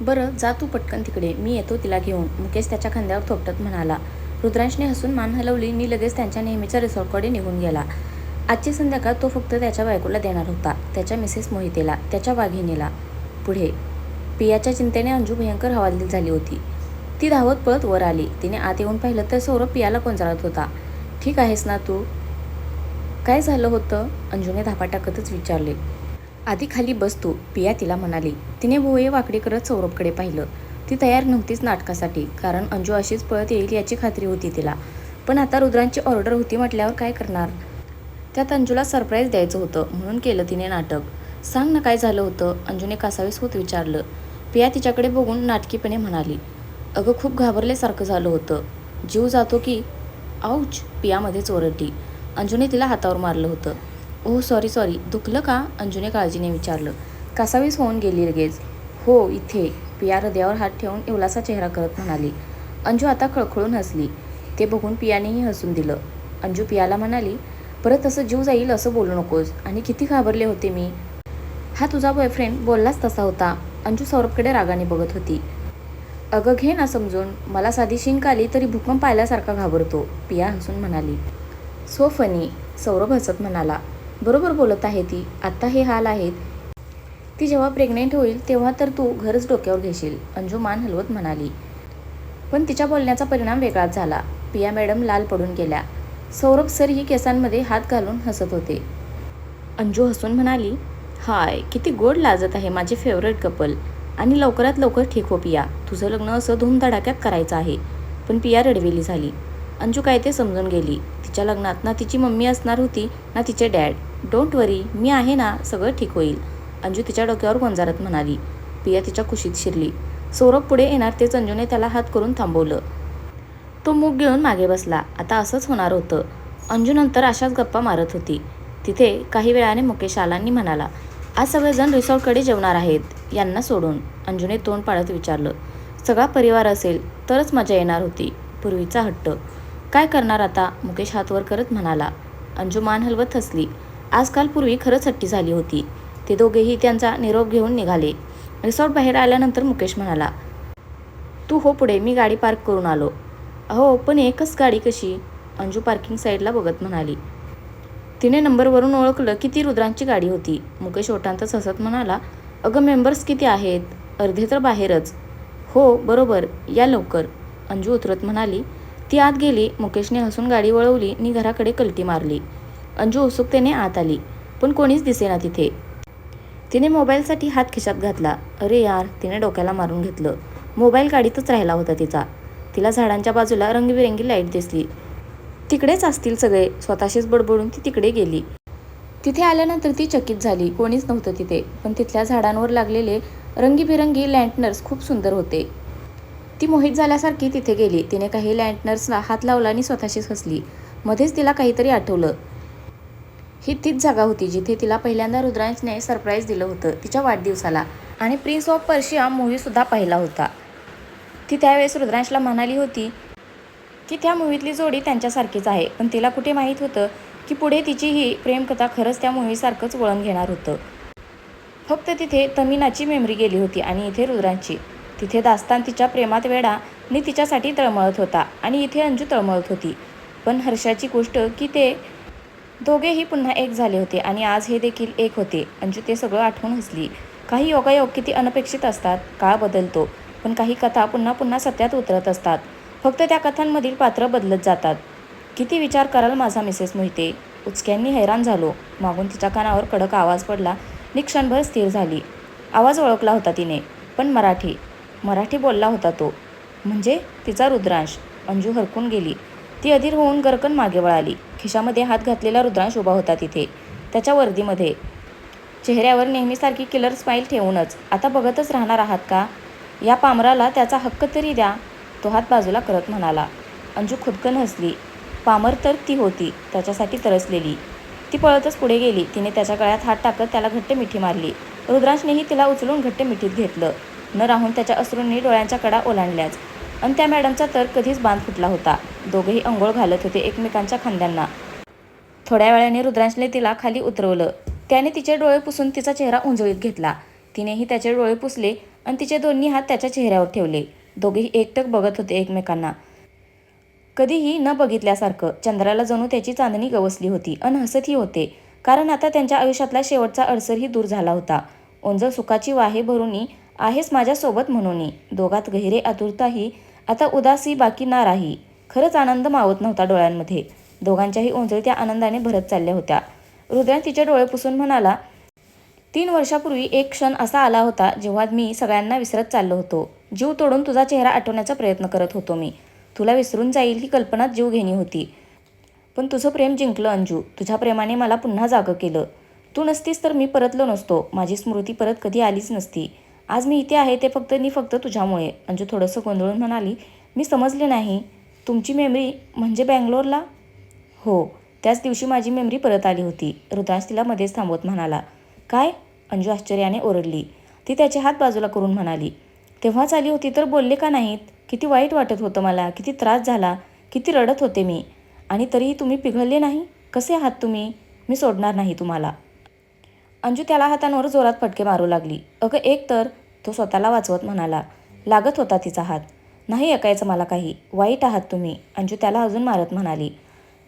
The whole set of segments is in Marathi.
बरं जा तू पटकन तिकडे. मी येतो तिला घेऊन. मुकेश त्याच्या खांद्यावर थोपटत म्हणाला. रुद्रांशने हसून मान हलवली. मी लगेच त्यांच्या नेहमीच्या रिसॉर्टकडे निघून गेला. आजची संध्याकाळ तो फक्त त्याच्या बायकोला देणार होता. त्याच्या मिसेस मोहितेला त्याच्या वाघिणीला. पुढे पियाच्या चिंतेने अंजू भयंकर हवालदिल झाली होती. ती धावत पळत वर आली. तिने आत येऊन पाहिलं तर सौरभ पियाला कोंजाळत होता. ठीक आहेस ना तू? काय झालं होतं? अंजूने धापा टाकतच विचारले. आधी खाली बस तू पिया तिला म्हणाली. तिने भोये वाकडी करत सौरभकडे पाहिलं. ती तयार नव्हतीच नाटकासाठी कारण अंजू अशीच पळत येईल याची खात्री होती तिला. पण आता रुद्रांची ऑर्डर होती म्हटल्यावर काय करणार? त्यात अंजूला सरप्राईज द्यायचं होतं म्हणून केलं तिने नाटक. सांग ना काय झालं होतं अंजूने कासावीस होत विचारलं. पिया तिच्याकडे बघून नाटकीपणे म्हणाली. अगं खूप घाबरल्यासारखं झालं होतं. जीव जातो की आऊच पियामध्येच ओरडली. अंजूने तिला हातावर मारलं होतं. Oh sorry sorry. दुखलं का? अंजूने काळजीने विचारलं. कासावीस होऊन गेली लगेच. हो इथे. पिया हृदयावर हात ठेवून एवलासा चेहरा करत म्हणाली. अंजू आता खळखळून हसली. ते बघून पियानेही हसून दिलं. अंजू पियाला म्हणाली परत तसं जीव जाईल असं बोलू नकोस. आणि किती घाबरले होते मी. हा तुझा बॉयफ्रेंड बोललाच तसा होता. अंजू सौरभकडे रागाने बघत होती. अगं घे ना समजून. मला साधी शिंक आली तरी भूकंप पाहिल्यासारखा घाबरतो. पिया हसून म्हणाली. सो फनी सौरभ हसत म्हणाला. बरोबर बोलत आहे ती. आत्ता हे हाल आहेत. ती जेव्हा प्रेग्नेंट होईल तेव्हा तर तू घरच डोक्यावर घेशील अंजू मान हलवत म्हणाली. पण तिच्या बोलण्याचा परिणाम वेगळाच झाला. पिया मॅडम लाल पडून गेल्या. सौरभ सर ही केसांमध्ये हात घालून हसत होते. अंजू हसून म्हणाली हाय किती गोड लाजत आहे माझे फेवरेट कपल आणि लवकरात लवकर ठीक हो पिया. तुझं लग्न असं धूमधडाक्यात करायचं आहे. पण पिया रडवेली झाली. अंजू काय ते समजून गेली. तिच्या लग्नात ना तिची मम्मी असणार होती ना तिचे डॅड डोंट वरी मी आहे ना सगळं ठीक होईल. अंजू तिच्या डोक्यावर गोंजारत म्हणाली. पिया तिच्या कुशीत शिरली. सौरभ पुढे येणार तेच अंजूने त्याला हात करून थांबवलं. तो मूग घेऊन मागे बसला. आता असंच होणार होतं. अंजू नंतर अशाच गप्पा मारत होती. तिथे काही वेळाने मुकेश आलांनी म्हणाला आज सगळेजण रिसॉर्टकडे जेवणार आहेत. यांना सोडून. अंजूने तोंड पाळत विचारलं सगळा परिवार असेल तरच मजा येणार होती. पूर्वीचा हट्ट. काय करणार आता? मुकेश हातवर करत म्हणाला. अंजू मान हलवत हसली. आजकाल पूर्वी खरंच हट्टी झाली होती. ते दोघेही त्यांचा निरोप घेऊन निघाले. रिसॉर्ट बाहेर आल्यानंतर मुकेश म्हणाला तू हो पुढे मी गाडी पार्क करून आलो. अहो पण एकच गाडी कशी? अंजू पार्किंग साईडला बघत म्हणाली. तिने नंबरवरून ओळखलं की ती रुद्रांची गाडी होती. मुकेश ओटांतच हसत म्हणाला अगं मेंबर्स किती आहेत? अर्धे तर बाहेरच. हो बरोबर या लवकर. अंजू उतरत म्हणाली. ती आत गेली. मुकेशने हसून गाडी वळवली आणि घराकडे कलटी मारली. अंजू उत्सुकतेने आत आली पण कोणीच दिसेना तिथे. तिने मोबाईलसाठी हात खिशात घातला. अरे यार तिने डोक्याला मारून घेतलं. मोबाईल गाडीतच राहिला होता तिचा. तिला झाडांच्या बाजूला रंगबिरंगी लाइट दिसली. तिकडेच असतील सगळे. स्वतःशीच बडबडून ती तिकडे गेली. तिथे आल्यानंतर ती चकित झाली. कोणीच नव्हतं तिथे. पण तिथल्या झाडांवर लागलेले रंगीबिरंगी लँटनर्स खूप सुंदर होते. ती मोहित झाल्यासारखी तिथे गेली. तिने काही लँटनर्सला हात लावला आणि स्वतःशीच हसली. मध्येच तिला काहीतरी आठवलं. ही तीच जागा होती जिथे तिला पहिल्यांदा रुद्रांशने सरप्राईज दिलं होतं तिच्या वाढदिवसाला. आणि प्रिन्स ऑफ पर्शिया मूवीसुद्धा पाहिला होता. ती त्यावेळेस रुद्रांशला म्हणाली होती की त्या मूवीतली जोडी त्यांच्यासारखीच आहे. पण तिला कुठे माहीत होतं की पुढे तिची ही प्रेमकथा खरंच त्या मूवीसारखंच वळण घेणार होतं. फक्त तिथे तमिनाची मेमरी गेली होती आणि इथे रुद्रांची तिथे दास्तान तिच्या प्रेमात वेडा नि तिच्यासाठी तळमळत होता आणि इथे अंजू तळमळत होती. पण हर्षाची गोष्ट की ते दोघेही पुन्हा एक झाले होते आणि आज हे देखील एक होते. अंजू ते सगळं आठवून हसली. काही योगायोग किती अनपेक्षित असतात काळ बदलतो पण काही कथा पुन्हा पुन्हा सत्यात उतरत असतात. फक्त त्या कथांमधील पात्र बदलत जातात. किती विचार कराल माझा मिसेस मोहिते? उचक्यांनी हैराण झालो. मागून तिच्या कानावर कडक आवाज पडला. नि क्षणभर स्थिर झाली. आवाज ओळखला होता तिने पण मराठी. मराठी बोलला होता तो. म्हणजे? तिचा रुद्रांश. अंजू हरकून गेली. ती अधीर होऊन गरकन मागे वळाली. खिशामध्ये हात घातलेला रुद्रांश उभा होता तिथे. त्याच्या वर्दीमध्ये चेहऱ्यावर नेहमीसारखी किलर स्माईल ठेवूनच. आता बघतच राहणार आहात का? या पामराला त्याचा हक्क तरी द्या. तो हात बाजूला करत म्हणाला. अंजू खुदकन हसली. पामर तर ती होती. त्याच्यासाठी तरसलेली. ती पळतच पुढे गेली. तिने त्याच्या गळ्यात हात टाकत त्याला घट्ट मिठी मारली. रुद्रांशनेही तिला उचलून घट्ट मिठीत घेतलं. न राहून त्याच्या अश्रूंनी डोळ्यांच्या कडा ओलांडल्याच. आणि त्या मॅडमचा तर कधीच बांध फुटला होता. दोघेही अंघोळ घालत होते एकमेकांच्या खांद्यांना. थोड्या वेळाने रुद्रांशने तिला खाली उतरवलं. त्याने तिचे डोळे पुसून तिचा चेहरा उंजळीत घेतला. तिनेही त्याचे डोळे पुसले आणि तिचे दोन्ही हात त्याच्या चेहऱ्यावर ठेवले. दोघेही एकटक बघत होते एकमेकांना. कधीही न बघितल्यासारखं चंद्राला जणू त्याची चांदणी गवसली होती अन हसतही होते. कारण आता त्यांच्या आयुष्यातला शेवटचा अडसरही दूर झाला होता. ओंजळ सुखाची वाहे भरूनी आहेस माझ्यासोबत म्हणूनी. दोघात गहिरे आतुरताही आता उदासी बाकी ना राही खरंच आनंद मावत नव्हता डोळ्यांमध्ये. दोघांच्याही ओंजळत्या आनंदाने भरत चालल्या होत्या. रुद्रन तिचे डोळे पुसून म्हणाला तीन वर्षापूर्वी एक क्षण असा आला होता जेव्हा मी सगळ्यांना विसरत चाललो होतो. जीव तोडून तुझा चेहरा आठवण्याचा प्रयत्न करत होतो मी. तुला विसरून जाईल ही कल्पना जीव घेणी होती. पण तुझं प्रेम जिंकलं अंजू. तुझ्या प्रेमाने मला पुन्हा जागं केलं. तू नसतीस तर मी परतलो नसतो. माझी स्मृती परत कधी आलीच नसती. आज मी इथे आहे ते फक्त नी फक्त तुझ्यामुळे. अंजू थोडंसं गोंधळून म्हणाली मी समजले नाही. तुमची मेमरी म्हणजे बँगलोरला? हो त्याच दिवशी माझी मेमरी परत आली होती. रुद्रांश तिला मध्येच थांबवत म्हणाला. काय? अंजू आश्चर्याने ओरडली. ती त्याचे हात बाजूला करून म्हणाली. तेव्हाच आली होती तर बोलले का नाहीत? किती वाईट वाटत होतं मला. किती त्रास झाला. किती रडत होते मी. आणि तरीही तुम्ही पिघळले नाही? कसे आहात तुम्ही? मी सोडणार नाही तुम्हाला. अंजू त्याला हातांवर जोरात फटके मारू लागली. अगं एक तर तो स्वतःला वाचवत म्हणाला लागत होता तिचा हात. नाही ऐकायचं मला काही. वाईट आहात तुम्ही. अंजू त्याला अजून मारत म्हणाली.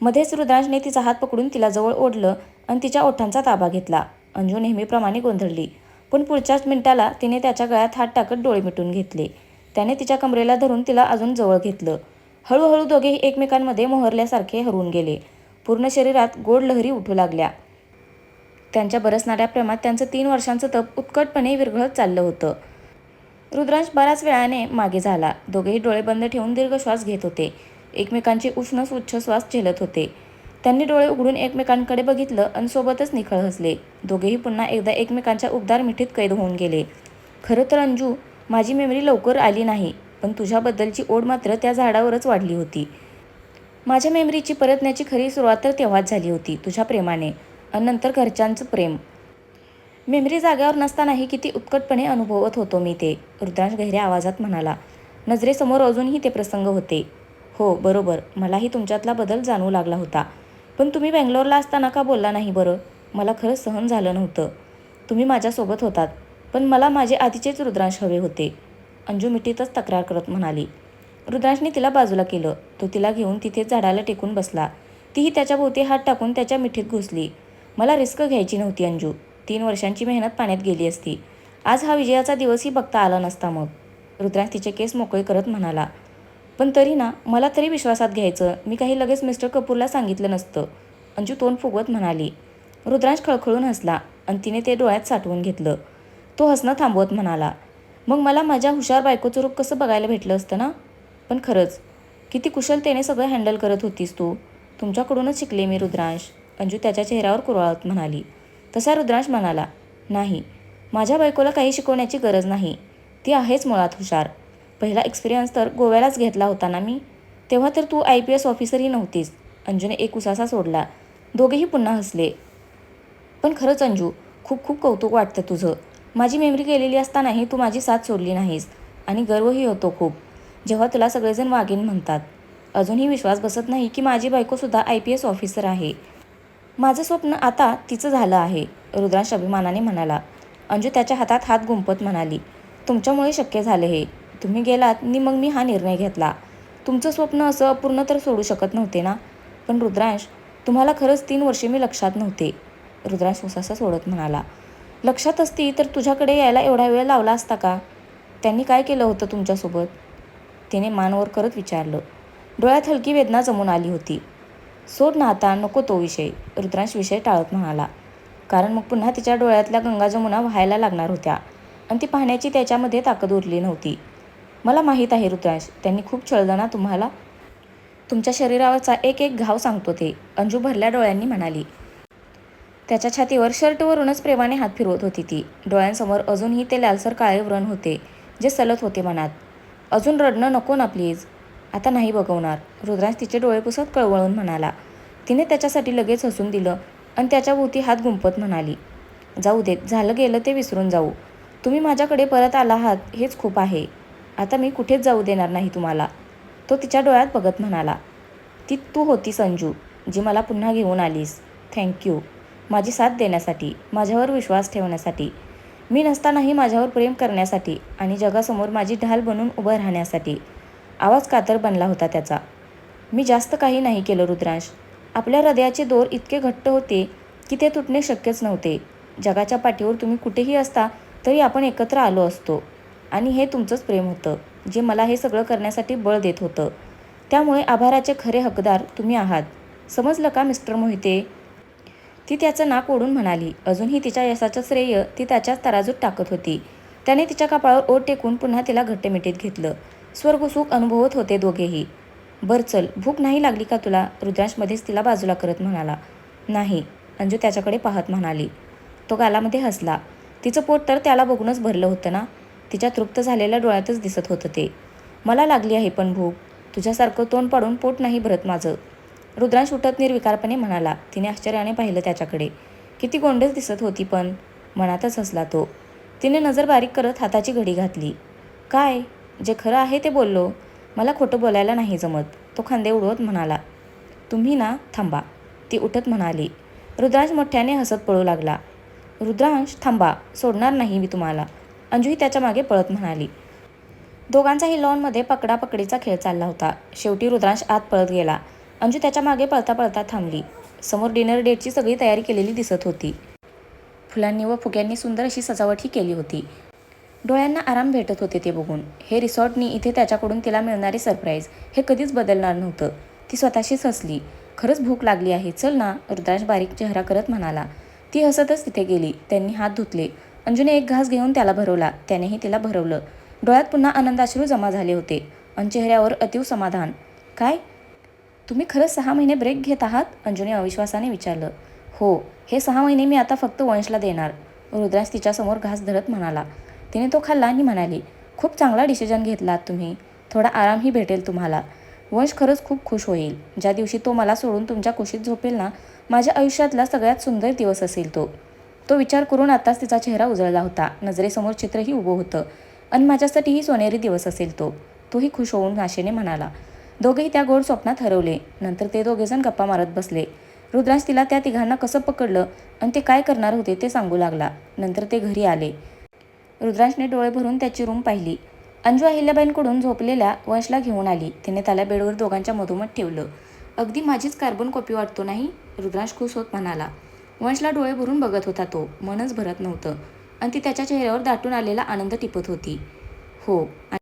मध्येच रुद्रांशने तिचा हात पकडून तिला जवळ ओढलं आणि तिच्या ओठांचा ताबा घेतला. अंजू नेहमीप्रमाणे गोंधळली. पण पुढच्याच मिनिटाला तिने त्याच्या गळ्यात हात टाकत डोळे मिटून घेतले. त्याने तिच्या कमरेला धरून तिला अजून जवळ घेतलं. हळूहळू दोघेही एकमेकांमध्ये मोहरल्यासारखे हरवून गेले. पूर्ण शरीरात गोड लहरी उठू लागल्या. त्यांच्या बरसणाऱ्या प्रेमात त्यांचं तीन वर्षांचं तप उत्कटपणे विरघळत चाललं होतं. रुद्रांश बऱ्याच वेळाने मागे झाला. दोघेही डोळे बंद ठेवून दीर्घ श्वास घेत होते. एकमेकांचे उष्ण स्वच्छ श्वास झेलत होते. त्यांनी डोळे उघडून एकमेकांकडे बघितलं आणि सोबतच निखळ हसले. दोघेही पुन्हा एकदा एकमेकांच्या उबदार मिठीत कैद होऊन गेले. खरं तर अंजू माझी मेमरी लवकर आली नाही पण तुझ्याबद्दलची ओढ मात्र त्या झाडावरच वाढली होती. माझ्या मेमरीची परतण्याची खरी सुरुवात तर तेव्हाच झाली होती तुझ्या प्रेमाने. नंतर घरच्यांचं प्रेम. मेमरी जाग्यावर नसतानाही किती उत्कटपणे अनुभवत होतो मी ते रुद्रांश गहिऱ्या आवाजात म्हणाला. नजरेसमोर अजूनही ते प्रसंग होते. हो बरोबर मलाही तुमच्यातला बदल जाणवू लागला होता. पण तुम्ही बँगलोरला असताना का बोलला नाही बरं? मला खरंच सहन झालं नव्हतं. तुम्ही माझ्यासोबत होतात पण मला माझे आधीचेच रुद्रांश हवे होते. अंजू मिठीतच तक्रार करत म्हणाली. रुद्रांशने तिला बाजूला केलं. तो तिला घेऊन तिथे झाडाला टेकून बसला. तीही त्याच्या भोवती हात टाकून त्याच्या मिठीत घुसली. मला रिस्क घ्यायची नव्हती अंजू. तीन वर्षांची मेहनत पाण्यात गेली असती. आज हा विजयाचा दिवसही बघता आला नसता मग. रुद्रांश तिचे केस मोकळे करत म्हणाला पण तरी ना मला तरी विश्वासात घ्यायचं. मी काही लगेच मिस्टर कपूरला सांगितलं नसतं. अंजू तोंड फुगवत म्हणाली. रुद्रांश खळखळून हसला आणि तिने ते डोळ्यात साठवून घेतलं. तो हसणं थांबवत म्हणाला मग मला माझ्या हुशार बायकोचं रूप कसं बघायला भेटलं असतं ना? पण खरंच किती कुशलतेने सगळं हँडल करत होतीस तू. तुमच्याकडूनच शिकले मी रुद्रांश. अंजू त्याच्या चेहऱ्यावर कुरळत म्हणाली. तसा रुद्रांश म्हणाला नाही माझ्या बायकोला काही शिकवण्याची गरज नाही. ती आहेच मुळात हुशार. पहिला एक्सपिरियन्स तर गोव्यालाच घेतला होता ना मी? तेव्हा तर तू आय पी एस ऑफिसरही नव्हतीस. अंजूने एक उसासा सोडला. दोघेही पुन्हा हसले. पण खरंच अंजू खूप खूप कौतुक वाटतं तुझं. माझी मेमरी गेलेली असतानाही तू माझी साथ सोडली नाहीस आणि गर्वही होतो खूप. जेव्हा तुला सगळेजण वागीन म्हणतात. अजूनही विश्वास बसत नाही की माझी बायकोसुद्धा आय पी एस ऑफिसर आहे. माझं स्वप्न आता तिचं झालं आहे रुद्रांश अभिमानाने म्हणाला. अंजू त्याच्या हातात हात गुंपत म्हणाली तुमच्यामुळे शक्य झाले हे. तुम्ही गेलात नि मग मी हा निर्णय घेतला. तुमचं स्वप्न असं अपूर्ण तर सोडू शकत नव्हते ना? पण रुद्रांश तुम्हाला खरंच तीन वर्षे मी लक्षात नव्हते. रुद्रांश उसासा सोडत म्हणाला लक्षात असती तर तुझ्याकडे यायला एवढा वेळ लावला असता का? त्यांनी काय केलं होतं तुमच्यासोबत? तिने मानवर करत विचारलं. डोळ्यात हलकी वेदना जमून आली होती. सोड ना आता नको तो विषय रुद्रांश विषय टाळत म्हणाला. कारण मग पुन्हा तिच्या डोळ्यातल्या गंगा जमुना व्हायला लागणार होत्या. आणि ती पाहण्याची त्याच्यामध्ये ताकद उरली नव्हती. मला माहीत आहे रुद्रांश त्यांनी खूप छळलं ना तुम्हाला तुमच्या शरीरावरचा एक एक घाव सांगतो ते अंजू भरल्या डोळ्यांनी म्हणाली. त्याच्या छातीवर शर्टवरूनच प्रेमाने हात फिरवत होती ती. डोळ्यांसमोर अजूनही ते लालसर काळे व्रण होते जे सलत होते मनात. अजून रडणं नको ना प्लीज. आता नाही बघवणार. रुद्रांश तिचे डोळे पुसत कळवळून म्हणाला. तिने त्याच्यासाठी लगेच हसून दिलं आणि त्याच्याभोवती हात गुंपत म्हणाली जाऊ देत झालं गेलं ते विसरून जाऊ. तुम्ही माझ्याकडे परत आला आहात हेच खूप आहे. आता मी कुठेच जाऊ देणार नाही तुम्हाला. तो तिच्या डोळ्यात बघत म्हणाला ती तू होती संजू जी मला पुन्हा घेऊन आलीस. थँक्यू माझी साथ देण्यासाठी माझ्यावर विश्वास ठेवण्यासाठी. मी नसतानाही माझ्यावर प्रेम करण्यासाठी आणि जगासमोर माझी ढाल बनून उभं राहण्यासाठी. आवाज कातर बनला होता त्याचा. मी जास्त काही नाही केलं रुद्रांश. आपल्या हृदयाचे दोर इतके घट्ट होते की ते तुटणे शक्यच नव्हते. जगाच्या पाठीवर तुम्ही कुठेही असता तरी आपण एकत्र आलो असतो. आणि हे तुमचंच प्रेम होतं जे मला हे सगळं करण्यासाठी बळ देत होतं. त्यामुळे आभाराचे खरे हकदार तुम्ही आहात. समजलं का मिस्टर मोहिते? ती त्याचं नाक ओढून म्हणाली. अजूनही तिच्या यशाचं श्रेय ती त्याच्याच तराजूत टाकत होती. त्याने तिच्या कपाळावर ओठ टेकून पुन्हा तिला घट्टमिटीत घेतलं. स्वर्गसुख अनुभवत होते दोघेही. बर चल भूक नाही लागली का तुला? रुद्रांशमध्येच तिला बाजूला करत म्हणाला. नाही अंजू त्याच्याकडे पाहत म्हणाली. तो गालामध्ये हसला. तिचं पोट तर त्याला बघूनच भरलं होतं ना? तिच्या तृप्त झालेल्या डोळ्यातच दिसत होतं ते. मला लागली आहे पण भूक. तुझ्यासारखं तोंड पाडून पोट नाही भरत माझं. रुद्रांश उठत निर्विकारपणे म्हणाला. तिने आश्चर्याने पाहिलं त्याच्याकडे. किती गोंडच दिसत होती पण मनातच हसला तो. तिने नजर बारीक करत हाताची घडी घातली. काय? जे खरं आहे ते बोललो. मला खोटं बोलायला नाही जमत. तो खांदे उडवत म्हणाला तुम्ही ना थांबा. ती उठत म्हणाली. रुद्रांश मोठ्याने हसत पळू लागला. रुद्रांश थांबा. सोडणार नाही मी तुम्हाला. अंजूही त्याच्यामागे पळत म्हणाली. दोघांचाही लॉनमध्ये पकडापकडीचा खेळ चालला होता. शेवटी रुद्रांश आत पळत गेला. अंजू त्याच्यामागे पळता पळता थांबली. समोर डिनर डेटची सगळी तयारी केलेली दिसत होती. फुलांनी व फुग्यांनी सुंदर अशी सजावटही केली होती. डोळ्यांना आराम भेटत होते ते बघून. हे रिसॉर्टनी इथे त्याच्याकडून तिला मिळणारे सरप्राईज हे कधीच बदलणार नव्हतं. ती स्वतःशीच हसली. खरंच भूक लागली आहे. चल ना रुद्राज बारीक चेहरा करत म्हणाला. ती हसतच तिथे गेली. त्यांनी हात धुतले. अंजूने एक घास घेऊन त्याला भरवला. त्यानेही तिला भरवलं. डोळ्यात पुन्हा आनंदाश्रू जमा झाले होते. अन चेहऱ्यावर अतीव समाधान. काय? तुम्ही खरंच सहा महिने ब्रेक घेत आहात? अंजूने अविश्वासाने विचारलं. हो. हे सहा महिने मी आता फक्त वंशला देणार. रुद्राज तिच्यासमोर घास धरत म्हणाला. तिने तो खाल्ला आणि म्हणाली खूप चांगला डिसिजन घेतलात तुम्ही. थोडा आरामही भेटेल तुम्हाला. वंश खरंच खूप खुश होईल. ज्या दिवशी तो मला सोडून तुमच्या कुशीत झोपेल ना माझ्या आयुष्यातला सगळ्यात सुंदर दिवस असेल तो. तो विचार करून आताच तिचा चेहरा उजळला होता. नजरेसमोर चित्रही उभं होतं. आणि माझ्यासाठीही सोनेरी दिवस असेल तो. तोही खुश होऊन आशेने म्हणाला. दोघेही त्या गोड स्वप्नात हरवले. नंतर ते दोघेजण गप्पा मारत बसले. रुद्रांश तिला त्या तिघांना कसं पकडलं आणि ते काय करणार होते ते सांगू लागला. नंतर ते घरी आले. रुद्रांशने डोळे भरून त्याची रूम पाहिली. अंजू अहिल्याबाईंकडून झोपलेल्या वंशला घेऊन आली. तिने त्याला बेडवर दोघांच्या मधोमध ठेवलं. अगदी माझीच कार्बन कॉपी वाटतो नाही? रुद्रांश खुश होत म्हणाला. वंशला डोळे भरून बघत होता तो. मनच भरत नव्हतं. आणि ती त्याच्या चेहऱ्यावर दाटून आलेला आनंद टिपत होती. हो आ-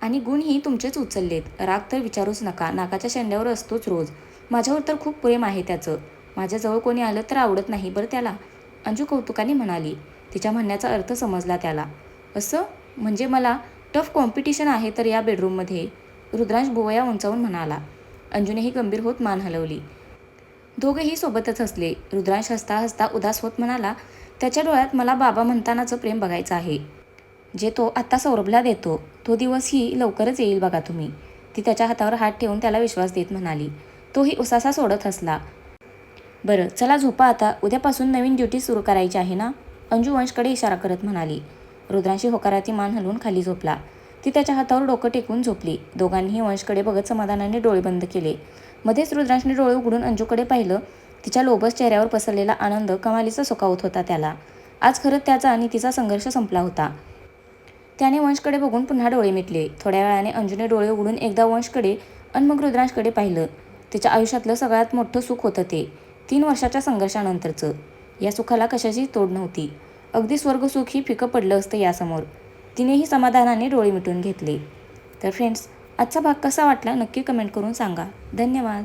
आणि गुणही तुमचेच उचललेत. राग तर विचारूच नका. नाकाच्या शेंड्यावर असतोच रोज. माझ्यावर तर खूप प्रेम आहे त्याचं. माझ्याजवळ कोणी आलं तर आवडत नाही बरं त्याला? अंजू कौतुकाने म्हणाली. तिच्या म्हणण्याचा अर्थ समजला त्याला. असं म्हणजे मला टफ कॉम्पिटिशन आहे तर या बेडरूममध्ये रुद्रांश भुवया उंचावून म्हणाला. अंजूनेही गंभीर होत मान हलवली. दोघेही सोबतच हसले. रुद्रांश हसता हसता उदास होत म्हणाला त्याच्या डोळ्यात मला बाबा म्हणतानाचं प्रेम बघायचं आहे. जे तो आत्ता सौरभला देतो तो दिवसही लवकरच येईल बघा तुम्ही. ती त्याच्या हातावर हात ठेवून त्याला विश्वास देत म्हणाली. तोही उसासा सोडत हसला. बरं चला झोपा आता. उद्यापासून नवीन ड्युटी सुरू करायची आहे ना? अंजू वंशकडे इशारा करत म्हणाली. रुद्रांशी होकाराती मान हलवून खाली झोपला. ती त्याच्या हातावर डोकं टेकून झोपली. दोघांनीही वंशकडे बघत समाधानाने डोळे बंद केले. मध्येच रुद्रांशने डोळे उघडून अंजूकडे पाहिलं. तिच्या लोबस चेहऱ्यावर पसरलेला आनंद कमालीचा सुखावत होता त्याला. आज खरंच त्याचा आणि तिचा संघर्ष संपला होता. त्याने वंशकडे बघून पुन्हा डोळे मिटले. थोड्या वेळाने अंजूने डोळे उघडून एकदा वंशकडे आणि मग रुद्रांशकडे पाहिलं. तिच्या आयुष्यातलं सगळ्यात मोठं सुख होतं ते. तीन वर्षाच्या संघर्षानंतरचं. या सुखाला कशाची तोड नव्हती. अगदी स्वर्गसुखही फिकं पडलं असतं यासमोर. तिनेही समाधानाने डोळे मिटून घेतले. तर फ्रेंड्स आजचा भाग कसा वाटला नक्की कमेंट करून सांगा. धन्यवाद.